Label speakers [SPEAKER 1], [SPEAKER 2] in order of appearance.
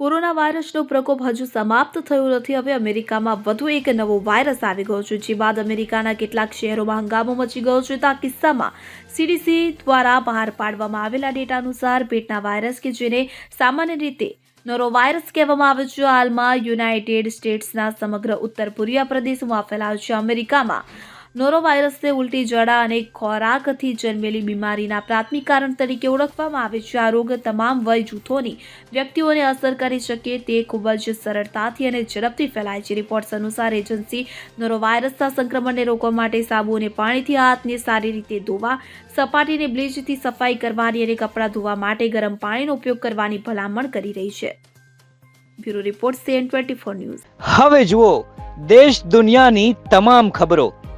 [SPEAKER 1] Corona વાયરસનો પ્રકોપ હજુ સમાપ્ત થયો નથી. હવે અમેરિકામાં વધુ એક નવો વાયરસ આવી ગયો છે. જે બાદ અમેરિકાના કેટલાક શહેરોમાં હંગામો મચી ગયો છે. તો આ કિસ્સામાં સીડીસી દ્વારા બહાર પાડવામાં આવેલા ડેટા અનુસાર પેટના વાયરસ કે જેને સામાન્ય રીતે નોરો વાયરસ કહેવામાં આવે છે. હાલમાં યુનાઇટેડ સ્ટેટ્સના સમગ્ર ઉત્તર પૂર્વીય પ્રદેશમાં ફેલાયો છે. અમેરિકામાં નોરો વાયરસને ઉલટી જડા અને ખોરાકથી જન્મેલી બીમારીના પ્રાથમિક કારણ તરીકે ઓળખવામાં આવે છે. આ રોગ તમામ વય જૂથોની વ્યક્તિઓને અસર કરી શકે તે ખૂબ જ સરળતાથી અને ઝડપથી ફેલાય છે. રિપોર્ટ્સ અનુસાર એજન્સી નોરો વાયરસના સંક્રમણને રોકવા માટે સાબુ અને પાણીથી હાથને સારી રીતે ધોવા, સપાટીને બ્લીચથી સફાઈ કરવાની અને કપડાં ધોવા માટે ગરમ પાણીનો ઉપયોગ કરવાની ભલામણ કરી રહી છે. Bureau report CN twenty four news.
[SPEAKER 2] હવે જુઓ, દેશ દુનિયાની તમામ ખબરો